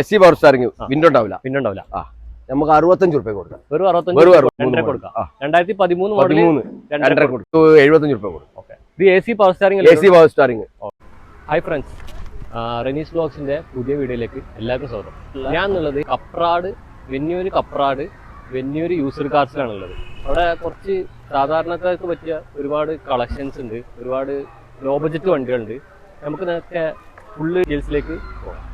S C power steering window ഉണ്ടാവില്ല. Window ഉണ്ടാവില്ല. ആ. നമുക്ക് അറുപത്തഞ്ച് റുപ്യ കൊടുക്കാം. വെറും അറുപത്തഞ്ച് കൊടുക്കാം. ആ. രണ്ടായിരത്തി പതിമൂന്ന് മോഡൽ പതിമൂന്ന്. രണ്ടര രണ്ടര കൊടുക്കും. എഴുപത്തഞ്ച് റുപ്യ കൊടുക്കും ഇത് A C power steering A C power hi friends Renees ബ്ലോഗ്സിന്റെ പുതിയ വീഡിയോയിലേക്ക് എല്ലാവർക്കും സ്വാഗതം. ഞാൻ എന്നുള്ളത് കപ്രാട് വെന്യൂര് കപ്രാട് വെന്യൂര് യൂസർ കാർസിലാണ് ഉള്ളത് അവിടെ കുറച്ച് സാധാരണക്കാർക്ക് പറ്റിയ ഒരുപാട് കളക്ഷൻസ് ഉണ്ട്. ഒരുപാട് ലോ ബഡ്ജറ്റ് വണ്ടികളുണ്ട്. നമുക്ക് നേരത്തെ ഫുള്ള് ഡീറ്റെയിൽസിലേക്ക് പോകാം.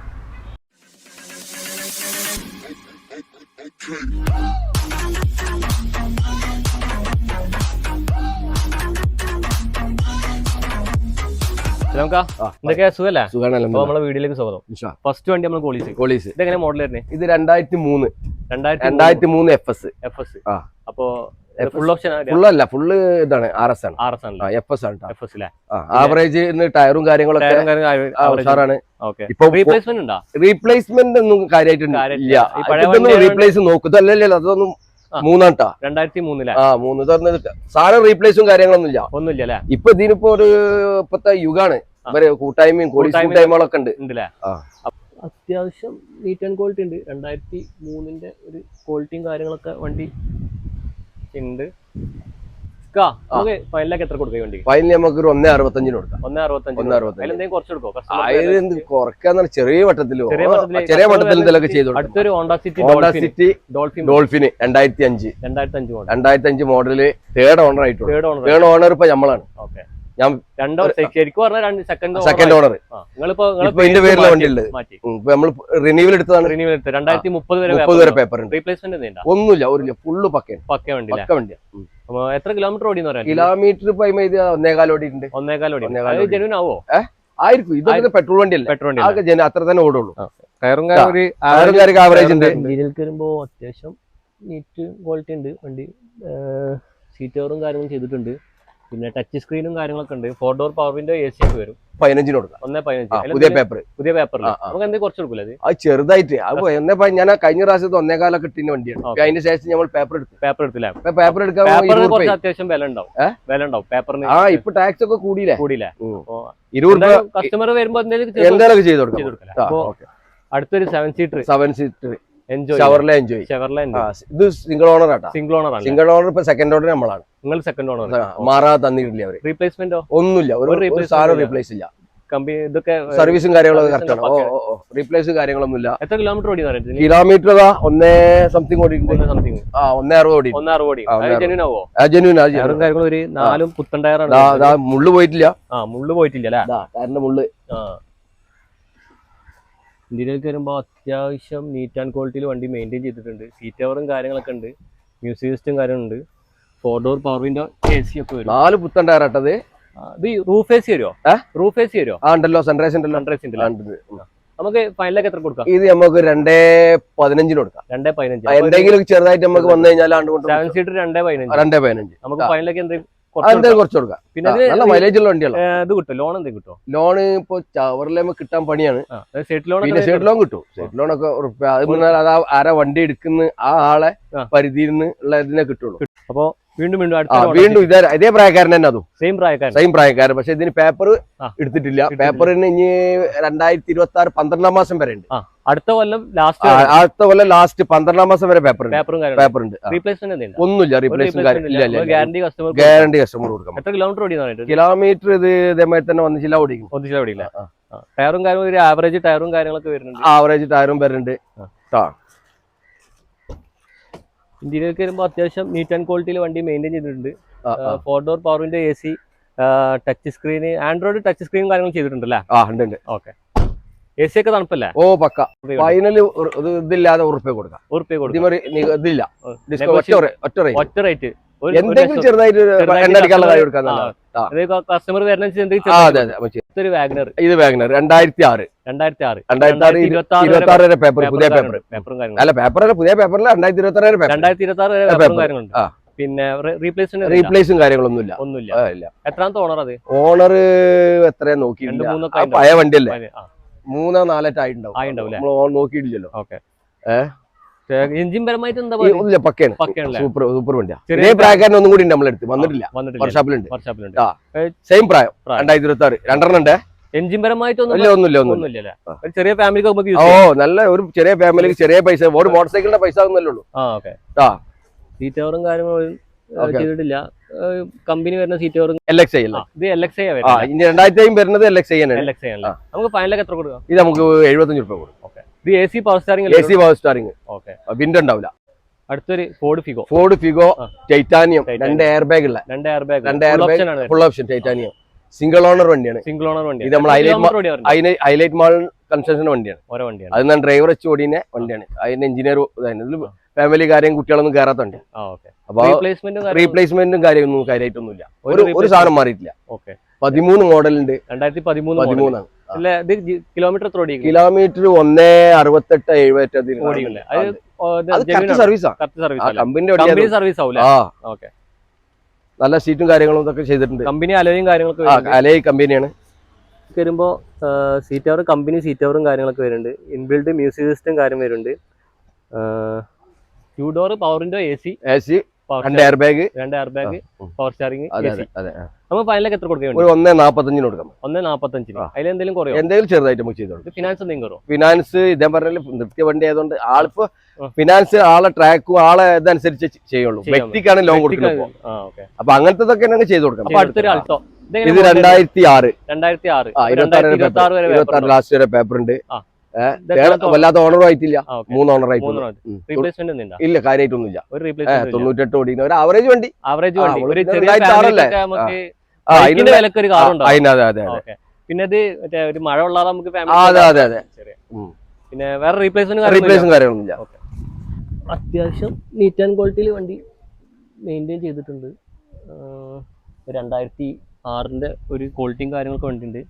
നമുക്ക് എന്തൊക്കെയാ സുഖല്ലേ? അപ്പൊ സുഖാണല്ലോ നമ്മളെ വീഡിയോയിലേക്ക് സ്വാഗതം. ഫസ്റ്റ് വണ്ടി നമ്മൾ കോളീസ് പോലീസ് ഇതെങ്ങനെ മോഡൽ വരുന്നത് ഇത് രണ്ടായിരത്തി മൂന്ന്. രണ്ടായിരത്തി മൂന്ന്. എഫ് എസ് എഫ് എസ് അപ്പോ ഫുൾ ഓപ്ഷൻ ഫുള്ളല്ല ഫുള്ള് ഇതാണ് ആർ എസ് ആണ്. ആർ എസ് ആണ് എഫ് എസ് ആണ് എഫ് എസ് അല്ലേ ആവറേജ് ടയറും കാര്യങ്ങളൊക്കെ ഉഷാറാണ്. ഇപ്പൊ റീപ്ലേസ്മെന്റ് ഉണ്ടോ? റീപ്ലേസ്മെന്റ് ഒന്നും കാര്യമായിട്ടുണ്ട് റീപ്ലേസ് നോക്കും. ഇതല്ലല്ലോ അതൊന്നും. മൂന്നാട്ടാ രണ്ടായിരത്തി മൂന്നിലെ ആ മൂന്ന് സാധനം റീപ്ലേസും കാര്യങ്ങളൊന്നും ഇല്ല. ഒന്നുമില്ല അല്ലേ? ഇപ്പൊ ഇതിനിപ്പോ ഒരു ഇപ്പത്തെ യുഗാണ്. ഇവർ കൂട്ടായ്മയും കൂട്ടായ്മകളൊക്കെ ഉണ്ട്. അത്യാവശ്യം നീറ്റ് ആൻഡ് ക്വാളിറ്റി ഉണ്ട്. രണ്ടായിരത്തി മൂന്നിന്റെ ഒരു ക്വാളിറ്റിയും കാര്യങ്ങളൊക്കെ വണ്ടി ഉണ്ട്. ഫൈനലൊക്കെ എത്ര കൊടുക്കുക ഈ വണ്ടി? ഫൈനൽ നമുക്ക് ഒരു ഒന്നേ അറുപത്തഞ്ചിന് കൊടുക്കാം. ഒന്നേ അറുപത്തഞ്ച് ഒന്നേ അറുപത്തഞ്ച്. കുറച്ച് കൊടുക്കോ കുറക്കാന്ന് ചെറിയ വട്ടത്തിലോ ചെറിയ വട്ടത്തിൽ എന്തെങ്കിലും ചെയ്തു കൊടുക്കാം. അടുത്തൊരു Honda City Honda Dolphin City Dolphin ഡോൾഫിന് രണ്ടായിരത്തി അഞ്ച് രണ്ടായിരത്തി അഞ്ച്. മോഡൽ രണ്ടായിരത്തി അഞ്ച് മോഡൽ തേർഡ് ഓണർ ആയിട്ടുണ്ട്. തേർഡ് ഓണർ തേർഡ് ഓണർ ഇപ്പൊ നമ്മളാണ്. ഓക്കെ ഞാൻ- രണ്ടോ ശരിക്കും പറഞ്ഞാൽ രണ്ട് സെക്കൻഡ് സെക്കൻഡ് ഓണർ എന്റെ പേരിലെ വണ്ടി ഉള്ളത് നമ്മൾ റിന്യൂവൽ എടുത്തതാണ്. റിന്യൂവൽ എടുത്ത്. രണ്ടായിരത്തി മുപ്പത് വരെ മുപ്പത് വരെ പേപ്പർ ഉണ്ട്. റീപ്ലേസ്മെന്റ് ഒന്നുമില്ല ഒരു ഫുള്ള് പക്കയാണ്. പക്ക വണ്ടി പക്ക വണ്ടി എത്ര കിലോമീറ്റർ ഓടി എന്ന് പറയാം കിലോമീറ്റർ ഒന്നേകാൽ ഓടിയിട്ടുണ്ട്. ഒന്നേകാൽ ഓടി. ജെനുവിൻ ആവോ? ആയിരിക്കും. ഇതൊക്കെ പെട്രോൾ വണ്ടി അല്ലേ പെട്രോൾ വണ്ടി ആകെ ജന അത്ര തന്നെ ഓടുള്ളൂ. കയറും ഒരു ആവറേജ് ആവറേജ് ഉണ്ട്. ഇന്ത്യയിലേക്ക് വരുമ്പോ അത്യാവശ്യം നീറ്റ് ക്വാളിറ്റി ഉണ്ട്. വണ്ടി സീറ്റ് കവറും കാര്യങ്ങളും ചെയ്തിട്ടുണ്ട്. പിന്നെ ടച്ച് സ്ക്രീനും കാര്യങ്ങളൊക്കെ ഉണ്ട്. Four door power window A C ഒക്കെ വരും. പതിനഞ്ചിന് കൊടുക്കാം. ഒന്നേ പതിനഞ്ച്. പുതിയ പേപ്പർ പുതിയ ആ. നമുക്ക് എന്തെങ്കിലും കുറച്ച് കൊടുക്കില്ല അത്? ചെറുതായിട്ട്. അത് എന്നേ ഞാൻ കഴിഞ്ഞ പ്രാവശ്യത്തെ ഒന്നേകാലൊക്കെ കിട്ടിയ വണ്ടിയാണ്. അതിന് ശേഷം നമ്മൾ പേപ്പർ എടുത്തു. പേപ്പർ എടുത്തില്ല പേപ്പർ എടുക്കാൻ കുറച്ച് അത്യാവശ്യം വില ഉണ്ടാവും. വില ഉണ്ടാവും. പേപ്പറിന് ആ ഇപ്പൊ ടാക്സ് ഒക്കെ കൂടിയില്ലേ? കൂടിയില്ലേ. ഇരുപത് കസ്റ്റമർ വരുമ്പോ എന്തെങ്കിലും എന്തെങ്കിലും ചെയ്ത് കൊടുക്കാം. അടുത്തൊരു seven seater seven seater Chevrolet Enjoy ഇത് സിംഗിൾ ഓണർ ആട്ടാ. സിംഗിൾ ഓണർ ആണ് സിംഗിൾ ഓണർ ഇപ്പൊ സെക്കൻഡ് ഓർഡർ നമ്മളാണ്. നിങ്ങൾ സെക്കൻഡ് ഓണർ ആ, മാറാതെ തന്നിട്ടില്ല അവർ. റീപ്ലേസ്മെന്റോ ഒന്നുമില്ല. ഒരു സാധനം. റീപ്ലേസ് ഇല്ല. ഇതൊക്കെ സർവീസും കാര്യങ്ങളൊക്കെ കറക്റ്റ് ആണ്. റീപ്ലേസ് കാര്യങ്ങളൊന്നും ഇല്ല എത്ര കിലോമീറ്റർ ഓടി കിലോമീറ്റർ ഒന്നേ സംതിങ് ഓടിയിട്ടുണ്ട്. സംതിങ് ആ ഒന്നേ അറുപത് ഓടി. ഓടി. ഒന്നേ ജെന്യൂൻ ആവോ? ജെന്യൂൻ ടയറും കാര്യങ്ങളും ഒരു നാലും പുത്തൻ ടയറാണ് മുള്ളു പോയിട്ടില്ല. ആ മുള്ളു പോയിട്ടില്ല അല്ലേ? മുള്ളു. ഇന്ത്യയിലേക്ക് വരുമ്പോൾ അത്യാവശ്യം നീറ്റ് ആൻഡ് ക്വാളിറ്റിയിൽ വണ്ടി മെയിന്റെയിൻ ചെയ്തിട്ടുണ്ട്. സീറ്റ് കവറും കാര്യങ്ങളൊക്കെ ഉണ്ട്. മ്യൂസിക് സിസ്റ്റം കാര്യങ്ങളുണ്ട്. Four door power window A C ഒക്കെ വരും. നാല് പുത്തൻ ആ, ഇത് റൂഫ് എ സി വരുമോ? റൂഫ് എ സി വരുമോ ആ ഉണ്ടല്ലോ. സൺറൈസ് ഉണ്ടല്ലോ. സൺറൈസ് ഉണ്ടല്ലോ. ഉണ്ട്, ഉണ്ട്. നമുക്ക് ഫൈനലൊക്കെ എത്ര കൊടുക്കാം? ഇത് നമുക്ക് രണ്ടേ പതിനഞ്ചിന് കൊടുക്കാം. രണ്ടേ പതിനഞ്ച്. എന്തെങ്കിലും ചെറുതായിട്ട് നമുക്ക് വന്നു കഴിഞ്ഞാൽ സെവൻ സീറ്റർ രണ്ടേ പതിനഞ്ച്. രണ്ടേ പതിനഞ്ച്. നമുക്ക് ഫൈനലൊക്കെ എന്തെങ്കിലും ആ, കുറച്ച് കൊടുക്കാം. പിന്നെ നല്ല മൈലേജ് ഉള്ള വണ്ടിയാണ് ഇത് കിട്ടും. ലോൺ എന്തെങ്കിലും ലോണ് ഇപ്പൊ ചവറിലേമ കിട്ടാൻ പണിയാണ്. സെറ്റ് ലോൺ പിന്നെ ലോൺ കിട്ടും. ലോൺ ഒക്കെ ഉറപ്പ്. അത് ആരാ വണ്ടി എടുക്കുന്ന ആ ആളെ. പരിധിയിൽ നിന്ന് ഉള്ള ഇതിനെ കിട്ടുള്ളൂ. അപ്പൊ വീണ്ടും വീണ്ടും വീണ്ടും ഇതേ ഇതേ പ്രായക്കാരൻ തന്നെ അതും. സെയിം പ്രായക്കാരൻ. സെയിം പ്രായക്കാരൻ. പക്ഷെ ഇതിന് പേപ്പർ. എടുത്തിട്ടില്ല. പേപ്പറിന് ഇനി രണ്ടായിരത്തി ഇരുപത്തി ആറ് പന്ത്രണ്ടാം മാസം വരെ ഉണ്ട്. അടുത്ത കൊല്ലം ലാസ്റ്റ് അടുത്ത കൊല്ലം ലാസ്റ്റ് പന്ത്രണ്ടാം മാസം വരെ പേപ്പർ പേപ്പർ ഉണ്ട്. റീപ്ലേസ്മെന്റ് ഒന്നുമില്ല replacement guarantee customer guarantee customer കൊടുക്കാം എത്ര കിലോമീറ്റർ ഓടി പറഞ്ഞിട്ട് കിലോമീറ്റർ ഇത് ഇതേമാതിരി തന്നെ ഒന്നിച്ചില്ല ഓടിക്കും. ഒന്നിച്ചില്ല ഓടിയില്ല ടയറും കാര്യങ്ങളും ഒരു ആവറേജ് ടയറും കാര്യങ്ങളൊക്കെ വരുന്നുണ്ട്. ആവറേജ് ടയറും വരുന്നുണ്ട്. ആ. ഇന്ത്യയിലേക്ക് വരുമ്പോൾ അത്യാവശ്യം നീറ്റ് ആൻഡ് ക്വാളിറ്റിയിൽ വണ്ടി മെയിന്റെയിൻ ചെയ്തിട്ടുണ്ട്. ഫോർ ഡോർ പവറിന്റെ A C touch screen Android touch സ്ക്രീനും കാര്യങ്ങളും ചെയ്തിട്ടുണ്ട് അല്ലേ? ആ ഉണ്ട് ഉണ്ട്. ഓക്കെ എ സി ഒക്കെ തണുപ്പല്ലേ? ഓ പക്ക. ഫൈനൽ ഇതില്ലാതെ ഉറപ്പ് കൊടുക്കാം. ഉറപ്പ് കൊടുക്കും. ഇതില്ല. ഒറ്റ റേറ്റ് എന്തെങ്കിലും ചെറുതായിട്ട് എണ്ണ അടിക്കാനുള്ള കാര്യം കസ്റ്റമർ വരുന്ന വാഗനർ ഇത് വാഗ്നർ രണ്ടായിരത്തി ആറ് രണ്ടായിരത്തി ആറ് രണ്ടായിരത്തി ആറ് ഇരുപത്തി ആറ് വരെ പേപ്പർ പുതിയ പേപ്പർ പേപ്പറും കാര്യങ്ങളും. അല്ല പേപ്പർ അല്ല പുതിയ പേപ്പറല്ല രണ്ടായിരത്തി ഇരുപത്തി ആറ് വരെ രണ്ടായിരത്തി ഇരുപത്തി ആറ് വരെ. പേപ്പറും കാര്യങ്ങളുണ്ട് പിന്നെ റീപ്ലേസ്മെന്റ് റീപ്ലേസും കാര്യങ്ങളൊന്നും ഇല്ല ഒന്നുമില്ല. എത്രാമത്തെ ഓണർ അത്? ഓണർ എത്രയാ നോക്കി പഴയ വണ്ടിയല്ലേ? മൂന്നോ നാലോ ആയിട്ടുണ്ടാവും? നമ്മൾ നോക്കിയിട്ടില്ലല്ലോ. ഓക്കെ. ഏ? എഞ്ചിൻ പരമായിട്ട് എന്താ ഇല്ല പക്കയാണ്. സൂപ്പർ സൂപ്പർ വണ്ടിയാ. ചെറിയ പ്രായക്കാരൻ ഒന്നും കൂടി ഉണ്ട് നമ്മളെടുത്ത്. വന്നിട്ടില്ല. വന്നിട്ടില്ല. വർഷാപ്പിലുണ്ട്. വർഷാപ്പിലുണ്ട്. സെയിം പ്രായം. രണ്ടായിരത്തി ഇരുപത്തി ആറ് രണ്ടെണ്ണം ഉണ്ട്. എഞ്ചിൻ പരമായിട്ടൊന്നും ഇല്ല ഒന്നുമില്ല ഒന്നുമില്ല. ഒന്നുമില്ല. ഒരു ചെറിയ ഫാമിലിക്ക് നമുക്ക് ഓ നല്ല ഒരു ചെറിയ ഫാമിലിക്ക് ചെറിയ പൈസ. ഒരു മോട്ടോർ സൈക്കിളിന്റെ പൈസ ഒന്നല്ലേ ഉള്ളൂ. ആ ഓക്കെ. ആ. സീറ്റ് കവറും കാര്യങ്ങളും ചെയ്തിട്ടില്ല. കമ്പനി വരുന്ന സീറ്റ് കവറും എൽ എക്സ് ഐ ഇത് എൽ എക്സ് ഐ വരുന്നത്. ഇനി രണ്ടായിരത്തി വരുന്നത് എൽ എക്സ് ഐ ആണ് എൽ എക്സ് ഐ ആണല്ലേ ആ. നമുക്ക് ഫൈനലൊക്കെ എത്ര കൊടുക്കാം? ഇത് നമുക്ക് എഴുപത്തഞ്ച് രൂപ കൊടുക്കും. ഇത് A C power steering A C power steering okay wind ഉണ്ടാവില്ല. അടുത്തൊരു Ford Figo Ford Figo Titanium രണ്ട് എയർ ബാഗ് ഉള്ള. രണ്ട് എയർ ബാഗ് രണ്ട് air bag full option Titanium single owner വണ്ടിയാണ്. സിംഗിൾ ഓണർ വണ്ടി ഇത് നമ്മൾ ഹൈലൈറ്റ് ഹൈലൈറ്റ് മാൾ കൺസ്ട്രക്ഷൻ വണ്ടിയാണ്. ഓരോ വണ്ടിയാണ്. അത് ഞാൻ ഡ്രൈവർ വെച്ച് ഓടിയെ വണ്ടിയാണ്. അതിന്റെ എഞ്ചിനീയർ ഫാമിലി കാര്യം കുട്ടികളൊന്നും കയറാത്തുണ്ട് അപ്പൊ റീപ്ലേസ്മെന്റ് കാര്യമൊന്നും കാര്യമായിട്ടൊന്നുമില്ല ഒരു സാധനം മാറിയിട്ടില്ല. ഓക്കെ പതിമൂന്ന് മോഡലുണ്ട് രണ്ടായിരത്തി പതിമൂന്ന് പതിമൂന്നാണ്. അല്ല ഇത് കിലോമീറ്റർ എത്ര ഓടിക്കും കിലോമീറ്റർ ഒന്നേ അറുപത്തെട്ട് എഴുപത്തി അതിൽ ഓടിക്കില്ലേ അത് അത് കറക്റ്റ് സർവീസാ സർവീസ് ഓക്കെ. നല്ല സീറ്റും കാര്യങ്ങളും ഇതൊക്കെ ചെയ്തിട്ടുണ്ട്. കമ്പനി അലയും കാര്യങ്ങളൊക്കെ ആ അലേ കമ്പനിയാണ്. വരുമ്പോൾ സീറ്റ് അവർ കമ്പനി സീറ്റ് അവറും കാര്യങ്ങളൊക്കെ വരുന്നുണ്ട്. ഇൻബിൽഡ് മ്യൂസിക് സിസ്റ്റം കാര്യം വരുന്നുണ്ട്. ടു ഡോർ പവറിന്റെ എ സി എ സി രണ്ട് എയർ ബാഗ് രണ്ട് എയർ ബാഗ് പവർ സ്റ്റാറിംഗ് അതെ എ അതെ സി അതെ ആ. നമുക്ക് ഫൈനലൊക്കെ എത്ര കൊടുക്കാൻ ഒരു ഒന്നേ നാപ്പത്തഞ്ചിന് കൊടുക്കാം. ഒന്ന് നാപ്പത്തഞ്ചിന്. ആ. അതിലെന്തെങ്കിലും കുറയോ? എന്തെങ്കിലും ചെറുതായിട്ട് നമുക്ക് ഫിനാൻസ് എന്തെങ്കിലും ഫിനാൻസ് ഇതേ പറഞ്ഞാൽ നിർത്തിയ വണ്ടി ആയതുകൊണ്ട് ആളിപ്പോ. ഫിനാൻസ് ആളെ ട്രാക്കും ആളെ ഇതനുസരിച്ച് ചെയ്യുള്ളൂ. വ്യക്തിക്കാണ് ലോൺ കൊടുക്കുന്നത് അപ്പൊ അങ്ങനത്തെ ഞങ്ങൾ ചെയ്തു കൊടുക്കണം അപ്പൊ അടുത്തൊരു ഇത് രണ്ടായിരത്തി ആറ് രണ്ടായിരത്തി ആറ് ഇരുപത്തി ആറ് ലാസ്റ്റ് വരെ പേപ്പർ ഉണ്ട്. വല്ലാത്ത ഓണർ ആയിട്ടില്ല. മൂന്ന് ഓണർ ആയിട്ടില്ല ഇല്ല കാര്യമായിട്ടൊന്നുമില്ല ഒരു ഏഹ്, റീപ്ലേസ്മെന്റ് തൊണ്ണൂറ്റെട്ട് കോടി ഒരു ആവറേജ് വണ്ടി. ആവറേജ് വണ്ടി. അതെ അതെ പിന്നെ ഇത് മറ്റേ ഒരു മഴ ഉള്ളാതെ നമുക്ക് അതെ അതെ അതെ. ചെറിയ. പിന്നെ വേറെ റീപ്ലേസ്മെന്റ് റീപ്ലേസും കാര്യമൊന്നുമില്ല അത്യാവശ്യം നീറ്റ് ആൻഡ് ക്വാളിറ്റിയിൽ വണ്ടി മെയിന്റെയിൻ ചെയ്തിട്ടുണ്ട്. രണ്ടായിരത്തി ആറിന്റെ ഒരു ക്വാളിറ്റിയും കാര്യങ്ങളൊക്കെ വണ്ടിയുണ്ട്.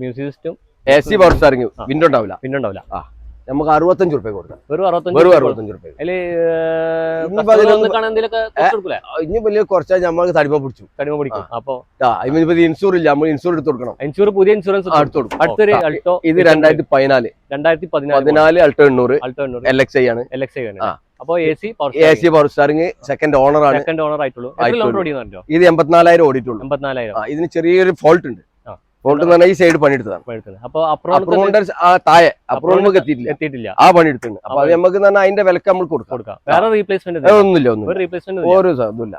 Music system A C power steering. Window ഉണ്ടാവില്ല. വിൻഡോ ഉണ്ടാവില്ല. ആ. നമുക്ക് അറുപത്തഞ്ച് റുപ്യ കൊടുക്കാം. വെറും അറുപത്തഞ്ച് റുപ്യ ഇനി വലിയ കുറച്ചാൽ നമ്മൾക്ക് തടിമ പിടിച്ചു. തടിമ പിടിക്കും. അപ്പൊ ഇൻഷൂർ ഇല്ല. നമ്മൾ ഇൻഷൂർ എടുത്ത് കൊടുക്കണം. ഇൻഷൂർ പുതിയ ഇൻഷുറൻസ് എടുത്ത് കൊടുക്കും. അടുത്തൊരു അൾട്ടോ ഇത് രണ്ടായിരത്തി പതിനാല്. രണ്ടായിരത്തി പതിനാല് അൾട്ടോ എണ്ണൂറ്. അൾട്ടോ എണ്ണൂറ്. എൽ എക്സ് ഐ ആണ്. എൽ എക്സ് ആ. അപ്പൊ A C A C power steering second owner ആണ്. സെക്കൻഡ് ഓണർ ആയിട്ടുള്ളൂ. ഇത് എൺപത്തിനാലായിരം ഓടിയിട്ടുള്ളൂ. എൺപത്തിനാലായിരം. ഇതിന് ചെറിയൊരു ഫോൾട്ട് ഉണ്ട്. ഫോൾട്ട് എന്ന് പറഞ്ഞാൽ ഈ സൈഡ് പണിയെടുത്തതാണ്. അപ്പൊ താഴെ. അപ്രൂവ്മെന്റ് എത്തിയിട്ടില്ല. എത്തിയിട്ടില്ല. ആ പണി എടുത്തിട്ടുണ്ട്. അപ്പൊ അത് നമുക്ക് അതിന്റെ വിലക്ക് നമ്മൾ കൊടുക്കാം. വേറെ റീപ്ലേസ്മെന്റ് ഒന്നുമില്ല റീപ്ലേസ്മെന്റ് ഓരോ ഇതുമില്ല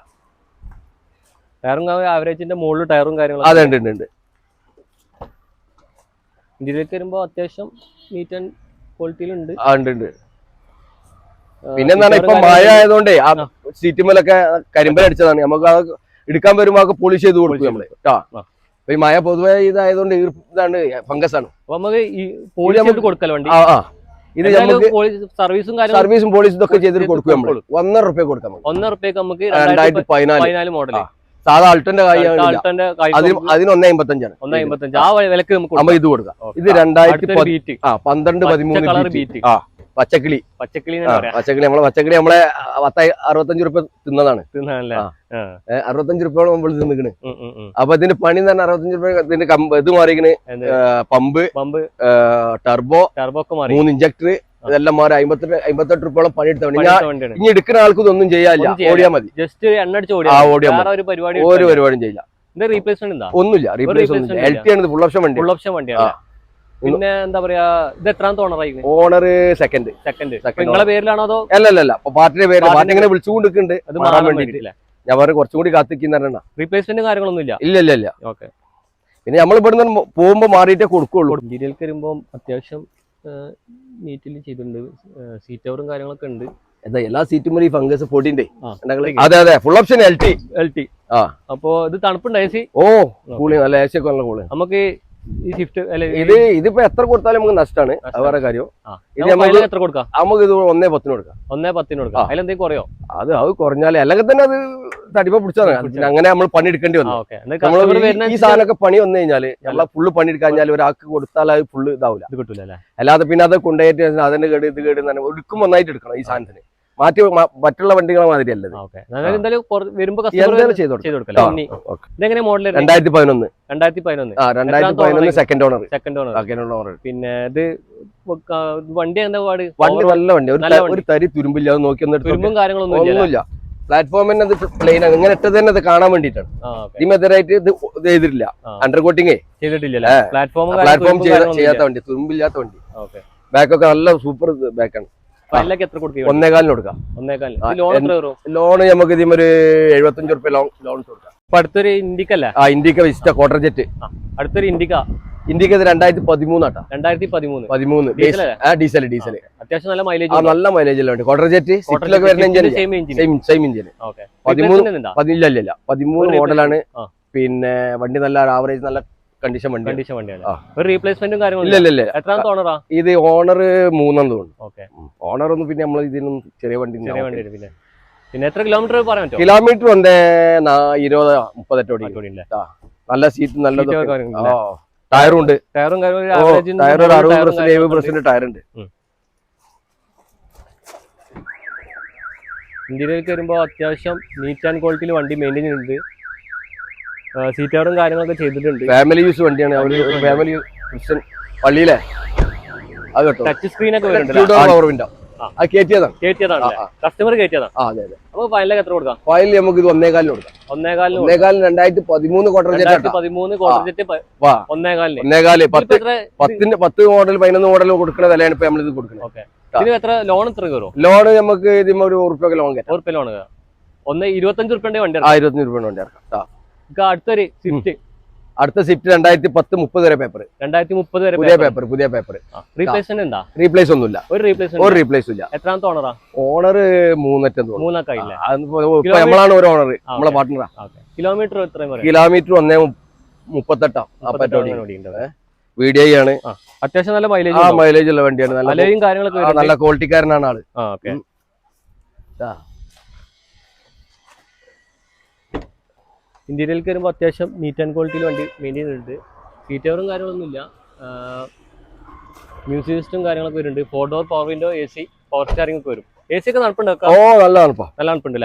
ടയറും ആവറേജിന്റെ മുകളിൽ ടയറും കാര്യങ്ങളും അതെ ഉണ്ട് ഉണ്ട് ഉണ്ട്. ഇന്ത്യയിലേക്ക് വരുമ്പോ അത്യാവശ്യം നീറ്റ് ആൻഡ് ക്വാളിറ്റിയിലുണ്ട് ആ ഉണ്ട് ഉണ്ട്. പിന്നെ എന്താണ് ഇപ്പൊ മഴ ആയതുകൊണ്ടേ ആ സീറ്റുമേലൊക്കെ കരിമ്പലടിച്ചതാണ്. നമുക്ക് അത് എടുക്കാൻ വരുമ്പോ പോളിഷ് ചെയ്ത് കൊടുക്കും നമ്മൾ. ഈ മഴ പൊതുവെ ഇതായതുകൊണ്ട് ഇതാണ് ഫംഗസ് ആണ്. അപ്പൊ നമുക്ക് ഈ പോളിസി നമുക്ക് കൊടുക്കല്ലോ വണ്ടി? ആ ആ. ഇത് സർവീസും സർവീസും പോളിസും ഇതൊക്കെ ചെയ്തിട്ട് ചെയ്ത് കൊടുക്കും നമ്മൾ ഒന്നര റുപ്യ കൊടുക്കാം ഒന്നര റുപ്യക്ക് നമുക്ക് രണ്ടായിരത്തി പതിനാല്. മോഡൽ. സാധാ അൾട്ടന്റെ ആൾട്ടന്റെ അതിന് ഒന്നേ അമ്പത്തഞ്ചാണ് ഒന്ന് അമ്പത്തഞ്ച്. ആ. വിലക്ക് നമുക്ക് ഇത് കൊടുക്കാം. ഇത് രണ്ടായിരത്തി പന്ത്രണ്ട് പതിമൂന്ന്. ആ. പച്ചക്കിളി. പച്ചക്കിളി പച്ചക്കിളി. നമ്മളെ പച്ചക്കിളി നമ്മളെ പത്ത അറുപത്തഞ്ച് റുപ്യ തിന്നതാണ് അറുപത്തഞ്ച് റുപ്യോളം നമ്മൾ തിന്നിക്കണ്. അപ്പൊ ഇതിന്റെ പണി തന്നെ അറുപത്തഞ്ച് റുപ്യ ഇതിന്റെ കമ്പ് ഇത് മാറിക്കണ് പമ്പ് പമ്പ്. ടർബോ ടർബോ മൂന്ന് ഇഞ്ചക്ടർ ഇതെല്ലാം മാറി അമ്പത്തെട്ട് അമ്പത്തെട്ട് റുപ്യോളം പണിയെടുത്ത ഇനി എടുക്കുന്ന ആൾക്ക് ഇതൊന്നും ചെയ്യാനില്ല. ഓടിയാ മതി. ജസ്റ്റ് എണ്ണടിച്ച് ഓടിയാ ഒരു പരിപാടി ഒരു പരിപാടിയും ചെയ്യില്ല. ഇത് റീപ്ലേസ്മെന്റ് ഒന്നുമില്ല. റീപ്ലേസ് ഒന്നുമില്ല. എൽ ടി ആണ് ഫുൾ ഓപ്ഷൻ വണ്ടി. ഫുൾ ഓപ്ഷൻ വണ്ടിയാണ് പിന്നെ എന്താ പറയാ ഇത് എത്രാമത്തെ ഓണറായി ഓണർ സെക്കൻഡ് സെക്കൻഡ് നിങ്ങളെ പേരിലാണോ അതോ? അല്ല അല്ല അല്ല പാർട്ടിയുടെ പേര് പാർട്ടി ഇങ്ങനെ വിളിച്ചുകൊണ്ടിരിക്കുന്നുണ്ട് അത് മാറാൻ വേണ്ടിയിട്ടില്ല. ഞാൻ വേറെ കുറച്ചും കൂടി കാത്തിക്കുന്ന റീപ്ലേസ്മെന്റ് കാര്യങ്ങളൊന്നും ഇല്ല ഇല്ല ഇല്ല ഇല്ല ഓക്കെ പിന്നെ നമ്മൾ ഇവിടുന്ന് പോകുമ്പോ മാറിയിട്ടേ കൊടുക്കുള്ളൂ. ഇന്റീരിയൽക്ക് വരുമ്പോൾ അത്യാവശ്യം നീറ്റിൽ ചെയ്തിട്ടുണ്ട്. സീറ്റ് കവറും കാര്യങ്ങളൊക്കെ ഉണ്ട്. എന്താ എല്ലാ സീറ്റും ഈ ഫംഗസ് പൊടിന്റെ അതെ അതെ. Full option L T L T ആ. അപ്പോ ഇത് തണുപ്പുണ്ട് എ സി? ഓ കൂളിങ് നല്ല സി ഒക്കെ നല്ല നമുക്ക് ഇത് ഇതിപ്പോ എത്ര കൊടുത്താലും നമുക്ക് നഷ്ടമാണ് അത് വേറെ കാര്യം. എത്ര കൊടുക്കാം? നമുക്ക് ഇത് ഒന്നേ പത്തിന് കൊടുക്കാം. ഒന്നേ പത്തിന് കൊടുക്കാം. അതിലെന്തെങ്കിലും കുറയോ? അത് അത് കുറഞ്ഞാൽ അല്ലെങ്കിൽ തന്നെ അത് തടിപ്പ പിടിച്ചാൽ അങ്ങനെ നമ്മൾ പണി എടുക്കേണ്ടി വന്നു ഈ സാധനമൊക്കെ പണി വന്നു കഴിഞ്ഞാൽ നമ്മളെ ഫുള്ള് പണി എടുക്കാൻ ഒരാൾക്ക് കൊടുത്താൽ അത് ഫുള്ള് ഇതാവില്ല അല്ലാതെ പിന്നെ അത് കൊണ്ടുപോയിട്ട് അതിന്റെ കേട് ഇത് കേട് തന്നെ ഒടുക്കും ഒന്നായിട്ട് എടുക്കണം ഈ സാധനത്തിന്. മാറ്റി മറ്റുള്ള വണ്ടികളെ മാതിരി അല്ലത്. ഇതെങ്ങനെ മോഡൽ രണ്ടായിരത്തി പതിനൊന്ന് രണ്ടായിരത്തി പതിനൊന്ന് ആ രണ്ടായിരത്തി പതിനൊന്ന് second owner second owner second owner പിന്നെ ഇത് വണ്ടി എന്താ പാട്? വണ്ടി നല്ല വണ്ടി. ഒരു തരി തുരുമ്പില്ല അത് നോക്കി തുരുമ്പും കാര്യങ്ങളൊന്നും ഒന്നുമില്ല. പ്ലാറ്റ്ഫോമിന് അത് പ്ലെയിൻ ആണ്. ഇങ്ങനെ ഇട്ടത് തന്നെ അത് കാണാൻ വേണ്ടിയിട്ടാണ്. ഇതിമെതിരായിട്ട് ഇത് ചെയ്തിട്ടില്ല. അണ്ടർ കോട്ടിങ് ചെയ്തിട്ടില്ല പ്ലാറ്റ്ഫോമും പ്ലാറ്റ്ഫോം ചെയ്യാത്ത വണ്ടി. തുമ്പില്ലാത്ത വണ്ടി. ബാക്കൊക്കെ നല്ല സൂപ്പർ ബാക്കാണ് ഫൈനലൊക്കെ എത്ര ഒന്നേകാലിന് കൊടുക്കാം. ഒന്നേകാലിന്. ലോൺ എത്ര വരും? ലോൺ നമുക്ക് ഇതിന് ഒരു എഴുപത്തഞ്ച് റുപ്യ ലോൺ ലോൺ കൊടുക്കാം. അപ്പൊ അടുത്തൊരു ഇൻഡിക്ക അല്ലേ ആ ഇന്ത്യയ്ക്ക് വിസ്റ്റ ക്വാർട്ടർ ജെറ്റ് അടുത്തൊരു ഇൻഡിക്ക ഇന്ത്യയ്ക്ക് ഇത് രണ്ടായിരത്തി പതിമൂന്നാട്ടാ രണ്ടായിരത്തി പതിമൂന്ന്. പതിമൂന്ന് ഡീസൽ ഡീസൽ അത്യാവശ്യം നല്ല മൈലേജ് നല്ല മൈലേജ് ഉള്ള ഉണ്ട്. ക്വാർട്ടർ ജെറ്റ് സിറ്റിലൊക്കെ വരുന്ന സെയിം എഞ്ചിൻ സെയിം എഞ്ചിൻ പതിമൂന്ന് പതിനില്ല പതിമൂന്ന് മോഡലാണ് പിന്നെ വണ്ടി നല്ല ആവറേജ് നല്ല കണ്ടീഷൻ വണ്ടി കണ്ടീഷൻ വണ്ടിയാണ്. ഒരു റീപ്ലേസ്മെന്റും കാര്യങ്ങളും ഇല്ല ഇല്ല എത്രാം ഓണറാ ഇത് ഓണർ മൂന്നാം തോന്നുന്നു ഓക്കെ. ഓണർ ഒന്നും പിന്നെ നമ്മൾ ഇതിനും ചെറിയ വണ്ടി ചെറിയ വണ്ടി പിന്നെ പിന്നെ എത്ര കിലോമീറ്റർ പറയാൻ പറ്റും കിലോമീറ്റർ ഉണ്ട് ഇരുപത് മുപ്പതെട്ടോടി നല്ല സീറ്റ് നല്ല ടയറും ഉണ്ട്. ടയറും ടയർ ഒരു അറുപത് പെർസെന്റ് എഴുപത് പെർസെന്റ് ടയർ ഉണ്ട്. ഇന്ത്യയിലേക്ക് വരുമ്പോൾ അത്യാവശ്യം നീറ്റ് ആൻഡ് ക്വാളിറ്റിയിൽ വണ്ടി മെയിന്റെയിൻ ചെയ്യുന്നുണ്ട്. സീറ്റ് ഔട്ടും കാര്യങ്ങളൊക്കെ ചെയ്തിട്ടുണ്ട്. ഫാമിലി യൂസ് വണ്ടിയാണ്. അവർ ഫാമിലി ക്രിസ്ത്യൻ പള്ളിയിലെ അത് കേട്ടോ. ടച്ച് സ്ക്രീൻ ഒക്കെ വരുന്നുണ്ട് പവർ വിൻഡോ ആ. അത് കയറ്റിയതാണ് കയറ്റിയതാണ് ആ, ആ. കസ്റ്റമർ കയറ്റിയതാണ് അതെ അതെ. അപ്പൊ ഫൈനലൊക്കെ എത്ര കൊടുക്കാം? നമുക്ക് ഇത് ഒന്നേകാലിന് കൊടുക്കാം. ഒന്നേകാലിന് ഒന്നേകാലിന് രണ്ടായിരത്തി പതിമൂന്ന് ക്വാർട്ടർ ജെറ്റ് പതിമൂന്ന് ഒന്നേകാലിന്. ഒന്നേകാൽ. പത്ത് പത്തിന്റെ പത്ത് മോഡൽ പതിനൊന്ന് മോഡൽ കൊടുക്കുന്ന വിലയാണ് ഇപ്പൊ നമ്മളിത് കൊടുക്കുന്നത്. ഓക്കെ. ഇതിന് എത്ര? ലോൺ എത്ര കയറും? ലോൺ നമുക്ക് ഇതിന് ഒരു ഉറുപ്പൊക്കെ ലോൺ കയറ്റാം ഉറുപ്പ്യ ലോൺ ഒന്ന് ഇരുപത്തഞ്ച് ഉറുപ്പ്യന്റെ വണ്ടി ആ ഇരുപത്തഞ്ച് രൂപ വണ്ടി. ഇറക്കാം. അടുത്തൊരു സിഫ്റ്റ് അടുത്ത സിഫ്റ്റ് രണ്ടായിരത്തി പത്ത് മുപ്പത് വരെ പേപ്പർ രണ്ടായിരത്തി മുപ്പത് വരെ പുതിയ പേപ്പർ പുതിയ പേപ്പർ റീപ്ലേസ്മെന്റ് എന്താ? റീപ്ലേസ് ഒന്നുമില്ല. ഒരു റീപ്ലേസ് ഒരു റീപ്ലേസ് ഇല്ല. എത്രാമത്തെ ഓണറാ ഓണർ മൂന്നറ്റം നമ്മളാണ് ഒരു ഓണർ നമ്മളെ ഓക്കേ. പാർട്ട്ണറാ കിലോമീറ്റർ കിലോമീറ്റർ ഒന്നേ മുപ്പത്തെട്ടാ. വീഡിയോയാണ് അത്യാവശ്യം നല്ല മൈലേജ് ആ മൈലേജ് ഉള്ള വണ്ടിയാണ്. നല്ല കാര്യങ്ങളൊക്കെ നല്ല ക്വാളിറ്റിക്കാരനാണ് ആൾ. ആ ഓക്കെ കയറുമ്പോൾ അത്യാവശ്യം നീറ്റ് ആൻഡ് ക്വാളിറ്റിയിൽ വണ്ടി മെയിന്റെയിൻ ചെയ്തിട്ടുണ്ട്. സീറ്റ് കവറും കാര്യങ്ങളൊന്നുമില്ല മ്യൂസിക് സിസ്റ്റം കാര്യങ്ങളൊക്കെ വരുന്നുണ്ട്. Four door power window A C power steering ഒക്കെ വരും. എ സി ഒക്കെ നടപ്പുണ്ട് ഓ നടപ്പാ. നല്ല നടപ്പുണ്ട്.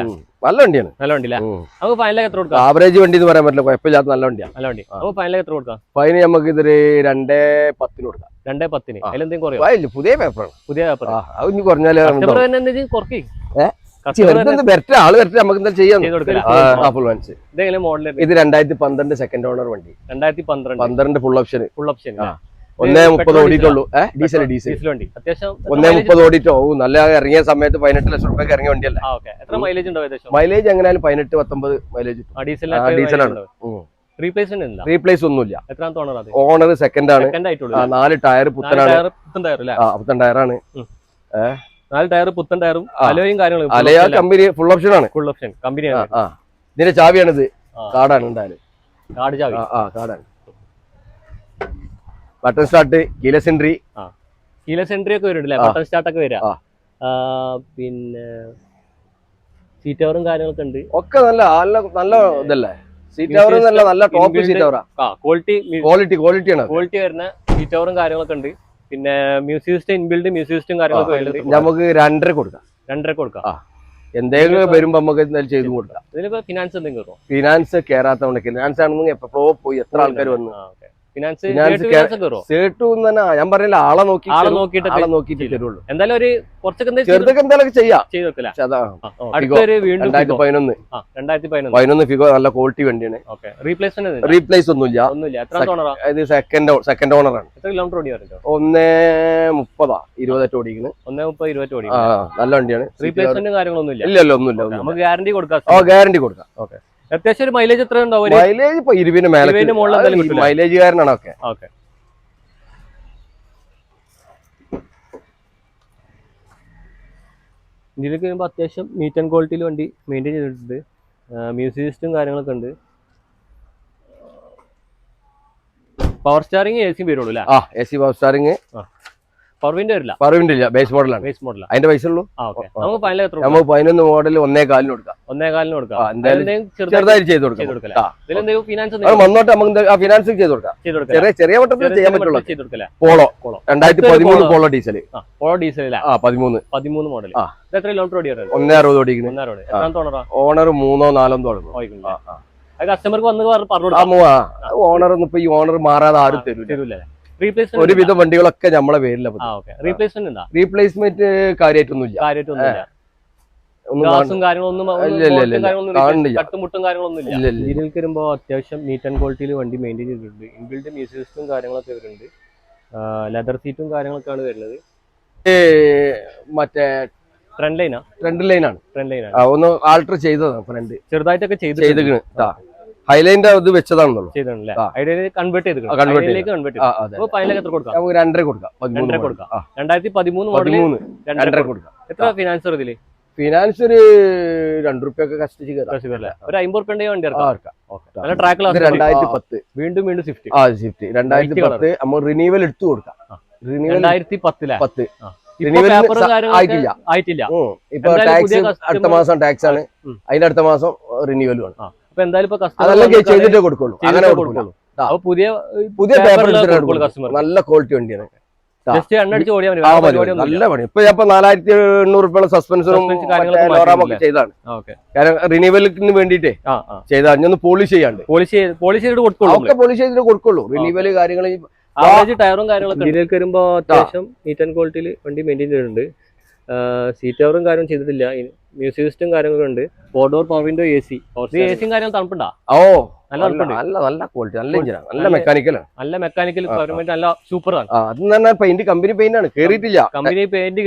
നല്ല വണ്ടിയാണ്. നല്ല വണ്ടി നമുക്ക് ഫൈനലൊക്കെ എത്ര കൊടുക്കാം? ആവറേജ് വണ്ടി എന്ന് പറയാൻ പറ്റില്ല കുഴപ്പമില്ലാത്ത നല്ല വണ്ടിയാണ് നല്ല വണ്ടി. അപ്പോൾ ഫൈനലൊക്കെ എത്ര കൊടുക്കാം? ഫൈന് നമുക്ക് ഇതൊരു രണ്ടേ പത്തിന് കൊടുക്കാം. രണ്ടേ പത്തിന്. അതിലെന്തെങ്കിലും കുറയോ? പുതിയ പേപ്പറാണ് പുതിയ പേപ്പർ അത് കുറഞ്ഞാൽ കുറക്കി? ആൾ വരട്ടെ നമുക്ക് എന്താ ചെയ്യാം ഇത്? രണ്ടായിരത്തി പന്ത്രണ്ട് സെക്കൻഡ് ഓണർ വണ്ടി. രണ്ടായിരത്തി പന്ത്രണ്ട്. പന്ത്രണ്ട് ഫുൾ ഓപ്ഷൻ ഫുൾ ഓപ്ഷൻ. ഒന്നേ മുപ്പത് ഓടിയിട്ടുള്ളൂ. ഡീസൽ ഡീസൽ വണ്ടി. അത്യാവശ്യം ഒന്നേ മുപ്പത് ഓ, നല്ല ഇറങ്ങിയ സമയത്ത് പതിനെട്ട് ലക്ഷം രൂപ ഇറങ്ങിയ വണ്ടിയല്ല? എത്ര മൈലേജ് ഉണ്ടോ ഏകദേശം? മൈലേജ് എങ്ങനെയാലും പതിനെട്ട് പത്തൊമ്പത് മൈലേജ് ആ ഡീസൽ ആണ്. ഡീസലാണ്. റീപ്ലേസ് ഒന്നുമില്ല. ഓണർ സെക്കൻഡ് ആണ്. നാല് ടയർ പുത്തനാണ്. പുത്തൻ ടയർ ആണ്. ആ ടയറാണ് നാല് ടയർ പുത്തൻ ടയറും. അലോയും കാര്യങ്ങളും അലയ കമ്പനി ഫുൾ ഓപ്ഷൻ ആണ്. ഫുൾ ഓപ്ഷൻ കമ്പനിയാണ് ഇതിന്റെ ചാവിയാണിത്. കാർഡാണ് എന്തായാലും. കാർഡ് ചാവി. ആ കാർഡാണ് button start keyless entry keyless entry ഒക്കെ വരുന്നുണ്ടല്ലേ. ബട്ടൺ സ്റ്റാർട്ട് ഒക്കെ വരാം? പിന്നെ സീറ്റ് കവറും കാര്യങ്ങളൊക്കെ ഉണ്ട്. ഒക്കെ നല്ല നല്ല നല്ല ഇതല്ലേ? സീറ്റ് അവർ നല്ല നല്ല ടോപ്പ് സീറ്റ് ആ. ക്വാളിറ്റി ക്വാളിറ്റി ക്വാളിറ്റി ആണ്. ക്വാളിറ്റി വരുന്ന സീറ്റ് കവറും കാര്യങ്ങളൊക്കെ ഉണ്ട്. പിന്നെ music system inbuilt music system കാര്യങ്ങളൊക്കെ നമുക്ക് രണ്ടര കൊടുക്കാം. രണ്ടര കൊടുക്കാം. എന്തെങ്കിലും വരുമ്പോ നമുക്ക് എന്തായാലും ചെയ്തു കൊടുക്കാം. ഇതിലിപ്പോ ഫിനാൻസ് എന്തെങ്കിലും ഫിനാൻസ് കേറാത്തതുകൊണ്ട് ഫിനാൻസ് ആണെന്ന് എപ്പോ പോയി? എത്ര ആൾക്കാർ വന്നു? ഫിനാൻസ് സേട്ടു തന്നെ ഞാൻ പറഞ്ഞില്ല ആളെ നോക്കി ആളെ നോക്കിയിട്ട് ആളെ നോക്കിയിട്ട് തരുള്ളൂ. എന്തായാലും ഒരു കുറച്ചൊക്കെ ചെറുതൊക്കെ എന്തായാലും ചെയ്യാം. ചെയ്ത് അതാ അടുത്തൊരു വീണ്ടും രണ്ടായിരത്തി പതിനൊന്ന് രണ്ടായിരത്തി പതിനൊന്ന് ഫിഗോ നല്ല ക്വാളിറ്റി വണ്ടിയാണ്. ഓക്കെ. റീപ്ലേസ്മെന്റ് റീപ്ലേസ് ഒന്നുമില്ല. ഒന്നുമില്ല. ഇത് സെക്കൻഡ് സെക്കൻഡ് ഓണർ ആണ്. എത്ര കിലോമീറ്റർ ഓടി വരുന്നുണ്ടോ ഒന്നേ മുപ്പതാ ഇരുപതെട്ട് ഓടിക്കുന്നത് ഒന്നേ മുപ്പത് ഇരുപത്തി ഓടി നല്ല വണ്ടിയാണ്. റീപ്ലേസ്മെന്റ് കാര്യങ്ങളൊന്നുമില്ല. ഇല്ല ഇല്ല ഒന്നുമില്ല നമുക്ക് ഗ്യാരണ്ടി കൊടുക്കാം. ഓ ഗ്യാരണ്ടി കൊടുക്കാം. അത്യാവശ്യം ഒരു മൈലേജ് എത്ര ഉണ്ടാവും? മൈലേജ് ഇപ്പൊ ഇരുപതിന് മേലെ മൈലേജ് കാരനാണ് ഒക്കെ ഓക്കെ. ഇതിലേക്ക് വരുമ്പോൾ അത്യാവശ്യം നീറ്റ് ആൻഡ് ക്വാളിറ്റിയിൽ വണ്ടി മെയിന്റെയിൻ ചെയ്തിട്ടുണ്ട്. മ്യൂസിക് സിസ്റ്റം കാര്യങ്ങളൊക്കെ ഉണ്ട്. പവർ സ്റ്റാറിങ് എ സി വരുള്ളൂ അല്ലേ? ആ A C power steering power window വരില്ല. പറവിണ്ടില്ല ബേസ് മോഡലാണ് ബേസ് മോഡലാണ് അതിന്റെ പൈസ ഉള്ളൂ? നമുക്ക് ഫൈനൽ എത്ര? നമുക്ക് പതിനൊന്ന് മോഡൽ ഒന്നേ കാലിന് കൊടുക്കാം. ഒന്നേ കാലിന് കൊടുക്കാം ചെറുതായിട്ട് ചെയ്ത് കൊടുക്കാം. ഫിനാൻസ് വന്നോട്ടെ നമുക്ക് എന്താ- ആ ഫിനാൻസ് ചെയ്ത് കൊടുക്കാം. ചെറിയ ചെറിയ വട്ടത്തിൽ ചെയ്യാൻ പറ്റുള്ളൂ. പോളോ. പോളോ. രണ്ടായിരത്തി പതിമൂന്ന് പോളോ. ഡീസൽ പോളോ ഡീസൽ ആ പതിമൂന്ന്. പതിമൂന്ന് മോഡൽ എത്ര കിലോമീറ്റർ ഓടിയാണ് ഒന്നേ അറുപത് ഓടിക്കുന്നു എത്ര തോണറാ ഓണർ മൂന്നോ നാലോ തുടങ്ങും കസ്റ്റമർക്ക് വന്ന് പറഞ്ഞു ഓണർ ഒന്നും ഇപ്പൊ ഈ ഓണർ മാറാതെ ആരും തരൂല. തരൂല്ലേ ഒരുവിധം വണ്ടികളൊക്കെ നമ്മളെ പേരില്ല റീപ്ലേസ്മെന്റ് എന്താ? റീപ്ലേസ്മെന്റ് കാര്യമായിട്ടൊന്നും കാര്യമായിട്ടൊന്നുമില്ല ഒന്നും ഗ്ലാസും ഒന്നും ഇല്ല, ഇല്ല, ഇല്ല. കാര്യങ്ങളൊന്നും കാണുന്നില്ല. ഇല്ല. ഇല്ല ഇല്ല, ഇല്ല. ഇന്ത്യയിലേക്ക് അത്യാവശ്യം നീറ്റ് ആൻഡ് ക്വാളിറ്റിയിൽ വണ്ടി മെയിന്റെയിൻ ചെയ്തിട്ടുണ്ട്. ഇൻബിൽഡ് മ്യൂസിക് സിസ്റ്റവും കാര്യങ്ങളൊക്കെ വരുന്നുണ്ട്. ലെതർ സീറ്റും കാര്യങ്ങളൊക്കെയാണ് വരുന്നത്. മറ്റേ ഫ്രണ്ട് ലൈനാ ഫ്രണ്ട് ലൈനാണ് ഫ്രണ്ട് ലൈനാണ് ഒന്ന് ആൾട്ടർ ചെയ്തതാണ് ഫ്രണ്ട് ചെറുതായിട്ടൊക്കെ ചെയ്ത് ചെയ്തിട്ടുണ്ട് ഹൈലൈന്റെ ഇത് വെച്ചതാണല്ലോ കൺവേർട്ട് ചെയ്തു. നമുക്ക് രണ്ടര കൊടുക്കാം. രണ്ടര. കൊടുക്കാം. ആ രണ്ടായിരത്തി പതിമൂന്ന് മോഡൽ പതിമൂന്ന്. രണ്ടര രണ്ടര കൊടുക്കാം. എത്ര ഫിനാൻസർ ഇതിൽ? ഫിനാൻസ് ഒരു രണ്ടു റുപ്യൊക്കെ കഷ്ടിച്ച് ഒരു അമ്പത് റുപ്യന്റെ വണ്ടി. നല്ല ട്രാക്കിൽ രണ്ടായിരത്തി പത്ത് വീണ്ടും. വീണ്ടും സ്വിഫ്റ്റ് ആ ഷിഫ്റ്റ് രണ്ടായിരത്തി White പത്ത് നമ്മൾ റിനീവൽ എടുത്തു കൊടുക്കാം. റിനീവൽ രണ്ടായിരത്തി പത്തിലെ പത്ത്. ആയിട്ടില്ല. ആയിട്ടില്ല. ഇപ്പൊ ടാക്സ് അടുത്ത മാസം ടാക്സ് ആണ്. അതിന്റെ അടുത്ത മാസം റിനീവലും ആണ്. അപ്പൊ എന്തായാലും ഇപ്പൊ കസ്റ്റമർ ചെയ്തിട്ടേ കൊടുക്കുള്ളൂ. അങ്ങനെ കൊടുക്കുള്ളൂ. അപ്പൊ പുതിയ പുതിയ പേപ്പർ customer. നല്ല ക്വാളിറ്റി വണ്ടിയാണ്. നല്ല പണി. ഇപ്പൊ ഞാൻ നാലായിരത്തി എണ്ണൂറ് രൂപയുള്ള ലോറാമൊക്കെ മാറ്റിയിട്ടില്ലേ? ചെയ്താണ് ഓക്കെ. കാരണം റിനീവലിന് വേണ്ടിട്ടേ ചെയ്താണ് ഒന്ന് പോളിഷ് ചെയ്യാണ്ട്. പോളിഷ് പോളിഷ് ചെയ്തിട്ട് കൊടുക്കുള്ളൂ ഒക്കെ പോളിഷ് ചെയ്തിട്ട് കൊടുക്കുള്ളൂ. റിനീവൽ കാര്യങ്ങൾ ആവറേജ് ടയറും കാര്യങ്ങളൊക്കെ ഇതിലേക്ക് വരുമ്പോ അത്യാവശ്യം നീറ്റ് ആൻഡ് ക്വാളിറ്റിയിൽ വണ്ടി മെയിന്റെയിൻ ചെയ്തിട്ടുണ്ട്. സീറ്റ് ടവറും കാര്യം ചെയ്തിട്ടില്ല. മ്യൂസിക് സിസ്റ്റം കാര്യങ്ങളും ഉണ്ട്. Four door power window A C A സിയും കാര്യങ്ങൾ തണുപ്പുണ്ടാ? ഓ നല്ല നല്ല നല്ല ക്വാളിറ്റി നല്ല എഞ്ചിനാണ് നല്ല മെക്കാനിക്കൽ മെക്കാനിക്കലാണ് നല്ല മെക്കാനിക്കൽ. നല്ല സൂപ്പറാണ് ആണ്. അത് തന്നെ പെയിന്റ് കമ്പനി പെയിന്റ് ആണ്. കേറിയിട്ടില്ല. കമ്പനി പെയിന്റ്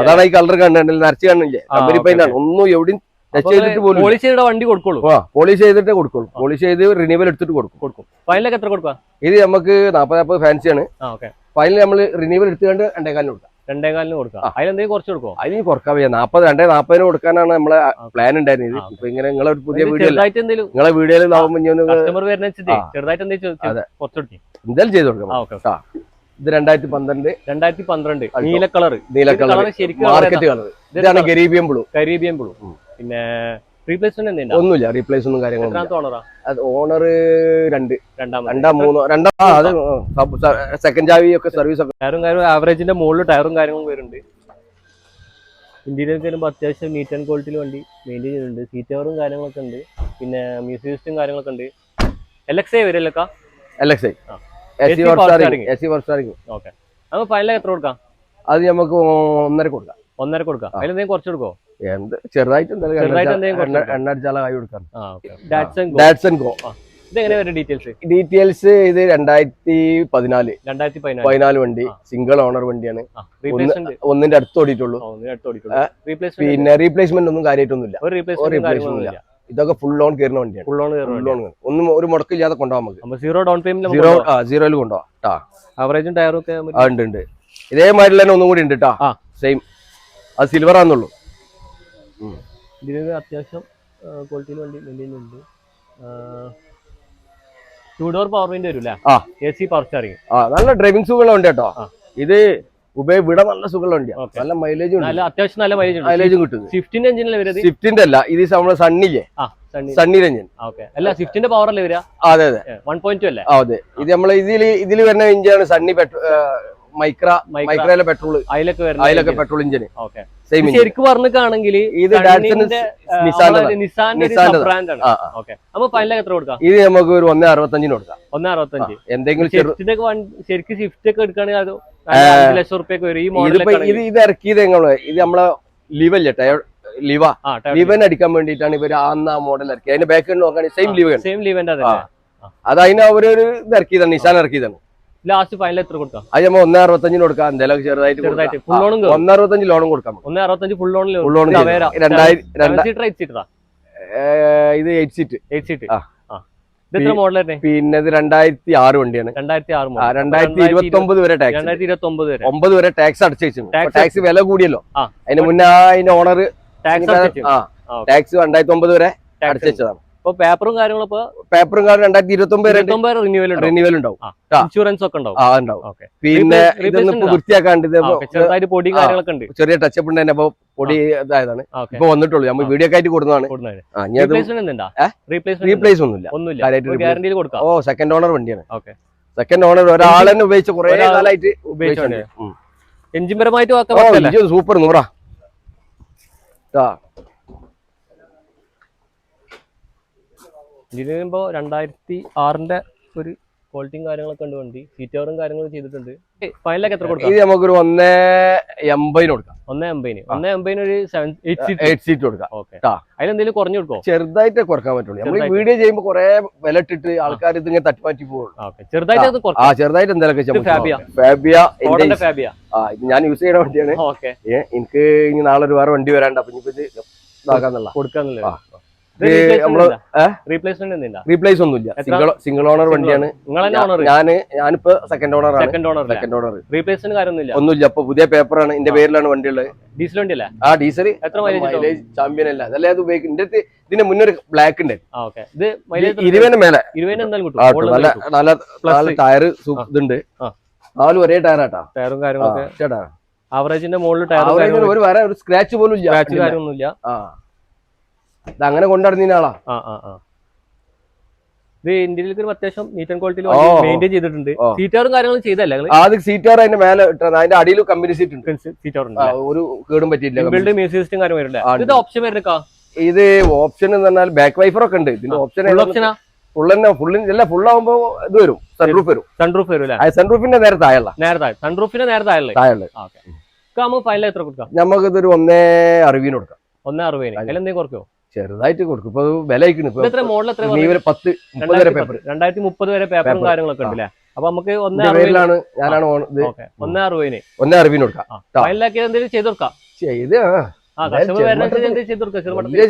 അതാണ് ഈ കളർ കണ്ടില്ല നരച്ച് കാണില്ലേ കമ്പനി പെയിന്റ് ആണ്. ഒന്നും എവിടെയും ടച്ച് ചെയ്തിട്ട് പോലും പോളിഷ് ചെയ്ത വണ്ടി കൊടുക്കുള്ളൂ. ആ പോളിഷ് ചെയ്തിട്ടേ കൊടുക്കുള്ളൂ. പോളിഷ് ചെയ്ത് റിന്യൂവൽ എടുത്തിട്ട് കൊടുക്കും. കൊടുക്കും. ഫൈനലൊക്കെ എത്ര കൊടുക്കുക? ഇത് നമുക്ക് നാൽപ്പത് നാൽപ്പത് ഫാൻസി ആണ്. ഓക്കെ ഫൈനൽ നമ്മൾ റിന്യൂവൽ എടുത്തുകൊണ്ട് രണ്ടേകാലിന് കൊടുക്കാം. രണ്ടേകാലിന് കൊടുക്കാം. അതിലെന്തെങ്കിലും കുറച്ച് കൊടുക്കോ? അതിന് കുറയ്ക്കാൻ വയ്യ. നാപ്പത് രണ്ടേ നാപ്പതിന് കൊടുക്കാനാണ് നമ്മളെ പ്ലാൻ ഉണ്ടായിരുന്നത്. ഇപ്പൊ ഇങ്ങനെ നിങ്ങളെ ഒരു പുതിയ വീഡിയോ നിങ്ങളെ വീഡിയോയിൽ കസ്റ്റമർ വരുന്ന ചെറുതായിട്ട് എന്തെങ്കിലും അതെ. കുറച്ച് കൊടുക്കും. എന്തായാലും ചെയ്ത് കൊടുക്കാം. ഇത് രണ്ടായിരത്തി പന്ത്രണ്ട്. രണ്ടായിരത്തി പന്ത്രണ്ട്. നീല കളർ നീല കളർ ശരിക്കും മാർക്കറ്റ് കളർ ഇതാണ് ഗരീബിയം ബ്ലൂ. Caribbean blue. പിന്നെ റീപ്ലേസ്മെന്റ് ഒന്നുമില്ല റീപ്ലേസ് ഒന്നും കാര്യങ്ങളും അത് ഓണർ രണ്ട്. രണ്ടാം മൂന്നോ രണ്ടാം അത് സെക്കൻഡ് ചാവി ഒക്കെ സർവീസ് ഒക്കെ. ടയറും കാര്യവും ആവറേജിന്റെ മുകളിൽ ടയറും കാര്യങ്ങളും വരുന്നുണ്ട്. ഇന്റീരിയർ വരുമ്പോൾ അത്യാവശ്യം നീറ്റ് ആൻഡ് ക്വാളിറ്റിയിൽ വണ്ടി മെയിന്റെയിൻ ചെയ്യുന്നുണ്ട് സീറ്റ് കവറും കാര്യങ്ങളൊക്കെ ഉണ്ട്. പിന്നെ മ്യൂസിക് സിസ്റ്റം കാര്യങ്ങളൊക്കെ ഉണ്ട്. എൽ എക്സ് ഐ വരും എൽ എക്സ് ഐ ഓക്കെ നമുക്ക് ഫൈനൽ എത്ര കൊടുക്കാം? അത് നമുക്ക് ഒന്നര കൊടുക്കാം. ഒന്നര കൊടുക്കാം. അതിലെന്തെങ്കിലും കുറച്ച് കൊടുക്കോ എന്ത്? ചെറുതായിട്ട് എന്തായാലും എണ്ണ അടിച്ചാൽ എണ്ണ- കുറച്ച് എണ്ണ അടിച്ചാല കൈ കൊടുക്കാം ഗോ ഡീറ്റെയിൽസ് ഡീറ്റെയിൽസ് ഇത് രണ്ടായിരത്തി പതിനാല്. രണ്ടായിരത്തി പതിനാല്. വണ്ടി. സിംഗിൾ ഓണർ വണ്ടിയാണ്. റീപ്ലേസ്മെന്റ് ഒന്നിന്റെ അടുത്ത് ഓടിയിട്ടുള്ളൂ. അടുത്ത് ഓടിക്കുള്ളൂ റീപ്ലേസ്മെന്റ് പിന്നെ റീപ്ലേസ്മെന്റ് ഒന്നും കാര്യമായിട്ടൊന്നുമില്ല ഒരു റീപ്ലേസ്മെന്റ് ഇതൊക്കെ ഫുൾ ലോൺ കയറുന്ന വണ്ടിയാണ്. ഫുൾ ഓൺ ഫുൾ ലോൺ ഒന്നും ഒരു മുടക്കില്ലാതെ കൊണ്ടുപോകാൻ നമുക്ക്. സീറോ ഡൗൺ പേയ്മെന്റ് സീറോ ആ സീറോയിൽ കൊണ്ടുപോകാം ആവറേജും ടയറും ഒക്കെ ആ ഉണ്ട് ഉണ്ട്. ഇതേമാതിരി തന്നെ ഒന്നും കൂടി ഉണ്ട് കേട്ടോ സെയിം അത് സിൽവർ ആണെന്നുള്ളൂ ഇതിന് അത്യാവശ്യം ക്വാളിറ്റിയിൽ വണ്ടി മെയിന്റെയിൻ ഉണ്ട് ടു ഡോർ പവർ വിൻഡ് വരും അല്ലേ ആ. എ സി പവർ സ്റ്റാറിംഗ് ആ നല്ല ഡ്രൈവിംഗ് സുഖമുള്ള ഉണ്ട് കേട്ടോ ഇത് ഉപയോഗ വിട നല്ല സുഖമുള്ള വണ്ടിയാണ് നല്ല മൈലേജും ഉണ്ട്. അത്യാവശ്യം നല്ല മൈലേജ് മൈലേജും കിട്ടും. സ്വിഫ്റ്റിന്റെ എഞ്ചിനല്ലേ വരുന്നത്? സ്വിഫ്റ്റിന്റെ അല്ല ഇത് നമ്മുടെ സണ്ണില്ലേ സണ്ണി ഓക്കെ അല്ല സ്വിഫ്റ്റിന്റെ പവർ അല്ലേ വരിക? അതെ അതെ. വൺ പോയിന്റ് ടു അല്ലേ? അതെ. ഇത് നമ്മളെ ഇതിൽ ഇതിൽ വരുന്ന എഞ്ചിനാണ് സണ്ണി പെട്രോ മൈക്ര മൈക്ര. മൈക്രയിലെ പെട്രോൾ അതിലൊക്കെ അതിലൊക്കെ പെട്രോൾ ഓക്കെ. സെയിം ശരിക്കും പറഞ്ഞിട്ടാണെങ്കിൽ ഇത് ഇത് നമുക്ക് ഒരു ഒന്നേ അറുപത്തഞ്ചിന് കൊടുക്കാം. ഒന്നേ അറുപത്തഞ്ച്. എന്തെങ്കിലും ശരിക്കും ഷിഫ്റ്റ് ഒക്കെ എടുക്കുകയാണെങ്കിൽ ലക്ഷം റുപ്യൊക്കെ വരും. ഈ മോഡൽ ഇത് ഇത് ഇറക്കിയത് എങ്ങനെ ഇത് നമ്മളെ ലിവല്ലേ ടയർ ലിവ ലിവൻ അടിക്കാൻ വേണ്ടിയിട്ടാണ് ഇവർ അന്ന് ആ മോഡൽ ഇറക്കിയത്. അതിന്റെ ബാക്ക് നോക്കുകയാണെങ്കിൽ സെയിം ലിവ സെയിം ലിവന്റെ അത് അതിന് അവരൊരു ഇത് ഇറക്കിയതാണ്. നിശാൻ ഇറക്കിയതാണ്. ലാസ്റ്റ് ഫൈനൽ എത്ര കൊടുക്കാം? അത് നമ്മൾ ഒന്നേ അറുപത്തഞ്ചിന് കൊടുക്കാം. എന്തെങ്കിലും ചെറുതായിട്ട്. ഫുൾ ആ, ഒന്നേ അറുപത്തഞ്ച് ലോണും കൊടുക്കാം. ഒന്ന് അറുപത്തഞ്ച് ഫുൾ ഓണിൽ ഫുൾ ലോൺ സീറ്റർ എയ്റ്റ് സീറ്ററാ ഇത് എയ്റ്റ് സീറ്റ് എയ്റ്റ് സീറ്റ് ആ. പിന്നെ ഇത് രണ്ടായിരത്തി ആറ് വണ്ടിയാണ്. രണ്ടായിരത്തി ഇരുപത്തി ഒമ്പത് വരെ ടാക്സ് ഒമ്പത് വരെ ടാക്സ് അടച്ചു ടാക്സ് വില കൂടിയല്ലോ. അതിന് മുന്നേ അതിന്റെ ഓണർ ടാക്സ് രണ്ടായിരത്തി ഒമ്പത് വരെ അടച്ചു വെച്ചതാണ്. ഇപ്പൊ പേപ്പറും കാര്യങ്ങളും ഇപ്പൊ പേപ്പറും കാർഡ് രണ്ടായിരത്തി ഇരുപത്തി ഒമ്പത് വരെ റിന്യൂവൽ റിന്യൂവൽ ഉണ്ടാവും. ഇൻഷുറൻസ് ഒക്കെ ഉണ്ടാവും. പിന്നെ ഇതൊന്ന് വൃത്തിയാക്കാണ്ട്. ചെറുതായിട്ട് ആ. കാര്യങ്ങളൊക്കെ ഉണ്ട്. ചെറിയ ടച്ചപ്പ് ഉണ്ട് തന്നെ. അപ്പൊ പൊടി ഇതായതാണ്. ഇപ്പൊ വന്നിട്ടുള്ളൂ. നമ്മൾ വീഡിയോ ഒക്കെ ആയിട്ട് കൊടുക്കുന്നതാണ്? റീപ്ലേസ് ഒന്നുമില്ല. ഓ സെക്കൻഡ് ഓണർ വണ്ടിയാണ്. സെക്കൻഡ് ഓണർ ഒരാളെ ഉപയോഗിച്ച് ഉപയോഗിച്ച കുറെ കാലമായിട്ട് ഉപയോഗിച്ചാണ് എഞ്ചിൻ പരമായിട്ട് സൂപ്പർ നൂറാ. ഇതിന് വരുമ്പോ രണ്ടായിരത്തി ആറിന്റെ ഒരു ക്വാളിറ്റിയും കാര്യങ്ങളൊക്കെ ഉണ്ട് വണ്ടി. സീറ്റ് കവറും കാര്യങ്ങളും ചെയ്തിട്ടുണ്ട്. ഫൈനലൊക്കെ എത്ര കൊടുക്കാം? ഇത് നമുക്കൊരു ഒന്നേ എൺപതിന് കൊടുക്കാം. ഒന്നേ എൺപതിന്. ഒന്നേ എൺപതിന് ഒരു seven eight seat eight seat കൊടുക്കാം. ഓക്കെ. അതിലെന്തെങ്കിലും കുറഞ്ഞു കൊടുക്കോ? ചെറുതായിട്ട് കുറയ്ക്കാൻ പറ്റുള്ളൂ. നമ്മൾ വീഡിയോ ചെയ്യുമ്പോൾ കുറെ വില ഇട്ടിട്ട് ആൾക്കാർ ഇതിങ്ങനെ തട്ടിമാറ്റി പോകുള്ളൂ ഓക്കെ. ചെറുതായിട്ട് ആ ചെറുതായിട്ട് എന്തെങ്കിലും ഇത് ഫാബിയ. ഫാബിയ ഫാബിയ ആ ഇത് ഞാൻ യൂസ് ചെയ്യുന്ന വണ്ടിയാണ്. എനിക്ക് ഇനി നാളെ ഒരു വേറെ വണ്ടി വരാണ്ട് അപ്പൊ ഇനിയിപ്പോ ഇത് ഇതാക്കാന്നുള്ള കൊടുക്കാന്നുള്ളത്. റീപ്ലേസ് ഒന്നുമില്ല. ഇല്ല സിംഗിൾ സിംഗിൾ ഓണർ വണ്ടിയാണ്. ഞാൻ ഞാനിപ്പോ സെക്കൻഡ് ഓണർ ആണ്. Second owner second owner replace കാര്യമൊന്നുമില്ല. ഒന്നുമില്ല. അപ്പൊ പുതിയ പേപ്പറാണ് എന്റെ പേരിലാണ് വണ്ടി ഉള്ളത് ഡീസൽ വണ്ടി അല്ലേ ആ ഡീസൽ എത്ര മൈലേജ് ചാമ്പ്യൻ അല്ല. അതല്ലേ അത് ഉപയോഗിക്കും എന്റെ ഇതിന്റെ മുന്നൊരു ഒരു ബ്ലാക്ക് ഉണ്ട്. ഇരുപതിന് മേലെ. നല്ല നല്ല ടയർ ഇതുണ്ട്. ആ. നാലും ഒരേ ടയറാട്ടാ ടയറും കാര്യങ്ങളൊക്കെ. ചേട്ടാ. ആവറേജിന്റെ മുകളിൽ ഒരു വര ഒരു സ്ക്രാച്ച് പോലും ഇല്ല സ്ക്രാച്ച് കാര്യമൊന്നുമില്ല. ആ. ഇത് അങ്ങനെ ആളാ. ആ ആ ആ. ഇത് ഇന്ത്യയിലേക്ക് ഒരു അത്യാവശ്യം നീറ്റ് ആൻഡ് ക്വാളിറ്റി ഓ. മെയിന്റെയിൻ ചെയ്തിട്ടുണ്ട്. സീറ്റാറും കാര്യങ്ങളും ചെയ്തല്ലേ ആദ്യം സീറ്റാർ അതിന്റെ മേലെ ഇട്ടത് അതിന്റെ അടിയിൽ കമ്പനി സീറ്റ് ഉണ്ട്. സീറ്റാർ ആ, ഒരു കേടും പറ്റിയില്ല ബിൽഡ് മ്യൂസിക് സിസ്റ്റം കാര്യം വരില്ലേ ആ, ഇത് ഓപ്ഷൻ വരുന്നക്കാ ഇത് ഓപ്ഷൻ എന്ന് പറഞ്ഞാൽ ബാക്ക് വൈഫർ ഒക്കെ ഉണ്ട്. ഇതിന്റെ ഓപ്ഷൻ ഓപ്ഷനാ ഫുൾ തന്നെ ഫുള്ളിന് അല്ല ഫുൾ ആവുമ്പോ ഇത് വരും. സൺറൂഫ് വരും. സൺറൂഫ് വരും സൺറൂഫിന്റെ നേരെ താഴെ. നേരെ സൺറൂഫിന്റെ നേരത്തെ താഴെ ഓക്കെ നമുക്ക് ഫൈനൽ എത്ര കൊടുക്കാം? നമുക്ക് ഇതൊരു ഒന്നേ അറിവിന് കൊടുക്കാം. ഒന്നേ അറുപതിന്. കുറയ്ക്കോ ചെറുതായിട്ട് കൊടുക്കും. ഇപ്പൊ വില ഇത് എത്ര ഇപ്പൊ പത്ത് മുപ്പത് വരെ പേപ്പർ രണ്ടായിരത്തി മുപ്പത് വരെ പേപ്പറും. കാര്യങ്ങളൊക്കെ ഉണ്ടല്ലേ അപ്പൊ നമുക്ക് ഒന്നേ എന്റെ പേരിലാണ് ഞാനാണ് ഒന്നേ അറുപതിന് ഒന്നേ കൊടുക്കാം. എന്തെങ്കിലും ചെയ്ത് കൊടുക്കാം ചെയ്ത്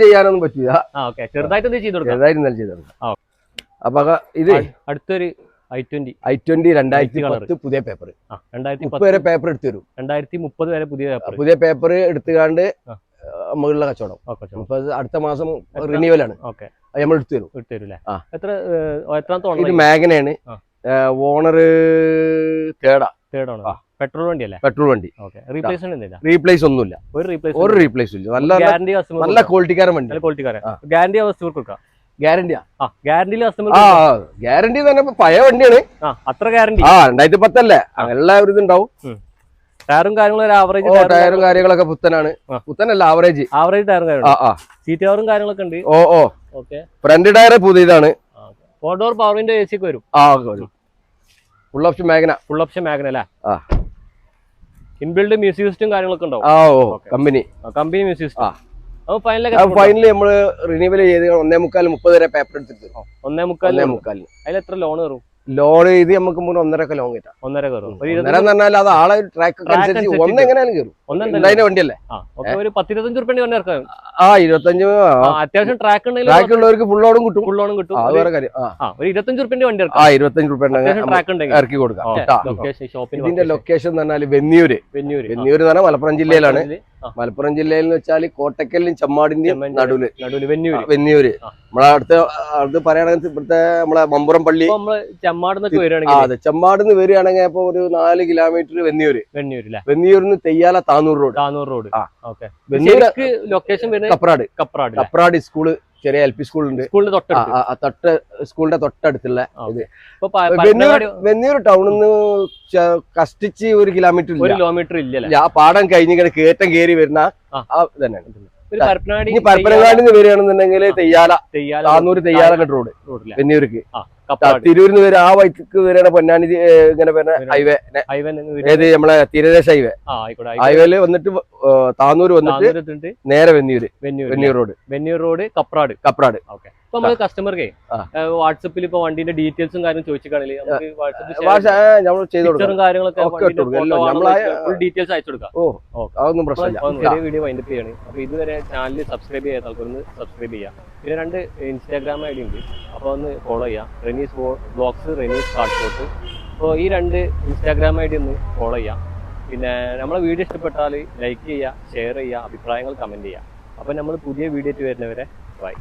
ചെയ്യാനൊന്നും പറ്റൂല. ചെറുതായിട്ട് കൊടുക്കാം ചെറുതായിട്ട് നല്ല ചെയ്ത് കൊടുക്കാം അപ്പൊ ഇത്. അടുത്തൊരു ഐ ട്വന്റി. ഐ ട്വന്റി രണ്ടായിരത്തി. പത്ത് പുതിയ പേപ്പർ രണ്ടായിരത്തി മുപ്പത് പത്ത്. വരെ പേപ്പർ എടുത്തു തരും. രണ്ടായിരത്തി മുപ്പത് വരെ പുതിയ പേപ്പർ പുതിയ പേപ്പർ എടുത്തുകാണ്ട്. മുകളിലെ കച്ചവടം. ഓക്കെ അപ്പൊ അടുത്ത മാസം റിന്യൂവൽ ആണ്. നമ്മൾ എടുത്തു തരും. ഇട്ട് തരും. എത്ര ഇത് മാഗനയാണ്. ഓണർ തേടാ തേടാണ് പെട്രോൾ വണ്ടി. അല്ലേ പെട്രോൾ വണ്ടി റീപ്ലേസ് ഒന്നുമില്ല. ഒരു ഒരു റീപ്ലേസ് ഇല്ല. നല്ല ഗ്യാരണ്ടി നല്ല ക്വാളിറ്റിക്കാരൻ വണ്ടി. നല്ല ക്വാളിറ്റിക്കാരൻ ഗ്യാരണ്ടി കസ്റ്റമർ കൊടുക്കാം. ഗ്യാരണ്ടിയാ ഗ്യാരണ്ടി ഗ്യാരണ്ടിയിൽ കസ്റ്റമർ ഗ്യാരണ്ടി തന്നെ പഴയ വണ്ടിയാണ്. അത്ര ഗ്യാരണ്ടി ആ രണ്ടായിരത്തി പത്തല്ലേ? എല്ലാ ഒരു ഇതുണ്ടാവും. ടയറും കാര്യങ്ങളും ഒരു ആവറേജ് ടയറും കാര്യങ്ങളൊക്കെ പുത്തനാണ്. ആ. പുത്തനല്ല ആവറേജ് ആവറേജ് ടയറും ആ കാര്യങ്ങളും. ആ. സീറ്റ് ടയറും കാര്യങ്ങളൊക്കെ ഉണ്ട്. ഓ ഓ. ഓക്കെ ഫ്രണ്ട് ടയർ പുതിയതാണ്. Four door power window A C ഒക്കെ വരും. ആ full option Magna full option Magna അല്ലേ? ആ. ഇൻബിൽഡ് മ്യൂസിക് സിസ്റ്റം കാര്യങ്ങളൊക്കെ ഉണ്ടാവും. ആ ഓ കമ്പനി. കമ്പനി മ്യൂസിക് ആ. സിസ്റ്റം ഫൈനലൊക്കെ ഫൈനലി നമ്മൾ റിന്യൂവൽ ചെയ്ത് ഒന്നേ മുക്കാൽ മുപ്പത് വരെ പേപ്പർ എടുത്തിട്ട്. ഒന്നേ മുക്കാൽ മുക്കാലിന് അതിൽ എത്ര ലോൺ കയറും ലോൺ ചെയ്ത് നമുക്ക് മൂന്ന് ലോങ് കിട്ടാം ഒന്നര കയറും. ഒന്നര എന്ന് പറഞ്ഞാൽ അത് ആളെ ട്രാക്ക് അനുസരിച്ച് ഒന്ന് എങ്ങനെയാലും കയറും. വണ്ടിയല്ലേ? ഒരു പത്തിരുപത്തഞ്ച് റുപ്യ ആ ഇരുപത്തഞ്ച് അത്യാവശ്യം ട്രാക്ക് ട്രാക്ക് ഉള്ളവർക്ക് ലോണും കിട്ടും. ലോണും കിട്ടും. അത് വേറെ കാര്യം. ഒരു ഇരുപത്തഞ്ച് റുപ്യന്റെ വണ്ടി ആ ഇരുപത്തഞ്ച് റുപ്യ ഇറക്കി കൊടുക്കാം. ഇതിന്റെ ലൊക്കേഷൻ എന്ന് പറഞ്ഞാൽ വെന്നിയൂര്. വെന്നിയൂര്. വെന്നിയൂര് എന്ന് പറഞ്ഞാൽ മലപ്പുറം ജില്ലയിലാണ്. മലപ്പുറം ജില്ലയിൽ എന്ന് വെച്ചാൽ കോട്ടക്കലിനും ചമ്മാടിന്റെയും. നടുവിൽ. വെന്നിയൂര്. നമ്മളെ അടുത്ത അടുത്ത് പറയുകയാണെങ്കിൽ ഇവിടുത്തെ നമ്മളെ മമ്പുറം പള്ളി. ഇപ്പൊ അതെ. ചെമ്മാടുന്ന് വരികയാണെങ്കിൽ അപ്പൊ ഒരു നാല് കിലോമീറ്റർ വെന്നിയൂര് വെന്നിയൂരിന്ന് തെയ്യാല താനൂർ റോഡ്. താനൂർ റോഡ്. ആ. Okay. Vennur location Kaprad. Kaprad Kaprad school. ചെറിയ എൽ പി സ്കൂളുണ്ട് സ്കൂളിന് തൊട്ടടുത്ത്. ആ, ആ, തൊട്ട് സ്കൂളിന്റെ തൊട്ടടുത്തുള്ള ഇത്. വെന്നൂർ ടൗണിൽ നിന്ന് കഷ്ടിച്ച് ഒരു കിലോമീറ്റർ കിലോമീറ്റർ ഇല്ലല്ലേ? ഇല്ല, ആ പാടം കഴിഞ്ഞ് ഇങ്ങനെ കേറ്റം കയറി വരുന്ന തന്നെയാണ് ഒരു പരപ്പനാടി ഇനി പരപ്പനങ്ങാടി നിന്ന് വരികയാണെന്നുണ്ടെങ്കിൽ തെയ്യാല തെയ്യാല താന്നൂര് തെയ്യാലങ്ങട്ട് റോഡ് റോഡിലെ കപ്പാട് തിരൂരിന്ന് വരെ ആ വഴിക്ക് വരെയാണ് പൊന്നാനി ഇങ്ങനെ വരുന്ന ഹൈവേ. ഹൈവേ ഏത് നമ്മളെ തീരദേശ ഹൈവേ. ഹൈവേൽ വന്നിട്ട് താന്നൂർ താന്നൂര് വന്നിട്ട് നേരെ Venniyur Venniyur road. Venniyur road Kaprad. Kaprad. Okay. ഇപ്പൊ നമ്മൾ കസ്റ്റമർക്ക്. വാട്സപ്പിൽ ഇപ്പൊ വണ്ടിന്റെ ഡീറ്റെയിൽസും കാര്യം ചോദിച്ചിട്ടാണെങ്കിൽ നമുക്ക് ഡീറ്റെയിൽസ് അയച്ചു കൊടുക്കാം. അതൊന്നും പ്രശ്നമില്ല. വീഡിയോ വൈൻഡപ്പ് ചെയ്യാണ്. അപ്പോൾ ഇതുവരെ ചാനൽ സബ്സ്ക്രൈബ് ചെയ്യാത്ത ആൾക്കൊന്ന് സബ്സ്ക്രൈബ് ചെയ്യാം. പിന്നെ രണ്ട് ഇൻസ്റ്റാഗ്രാം ഐ ഡി ഉണ്ട്. അപ്പൊ ഒന്ന് ഫോളോ ചെയ്യാം. റെനീസ് ബ്ലോഗ്സ് റെനീസ് ഷോട്ട് അപ്പോൾ ഈ രണ്ട് ഇൻസ്റ്റാഗ്രാം ഐ ഡി ഒന്ന് ഫോളോ ചെയ്യാം. പിന്നെ നമ്മളെ വീഡിയോ ഇഷ്ടപ്പെട്ടാൽ ലൈക്ക് ചെയ്യുക ഷെയർ ചെയ്യുക അഭിപ്രായങ്ങൾ കമന്റ് ചെയ്യുക അപ്പോൾ നമ്മൾ പുതിയ വീഡിയോ ആയിട്ട് വരുന്നവരെ ബൈ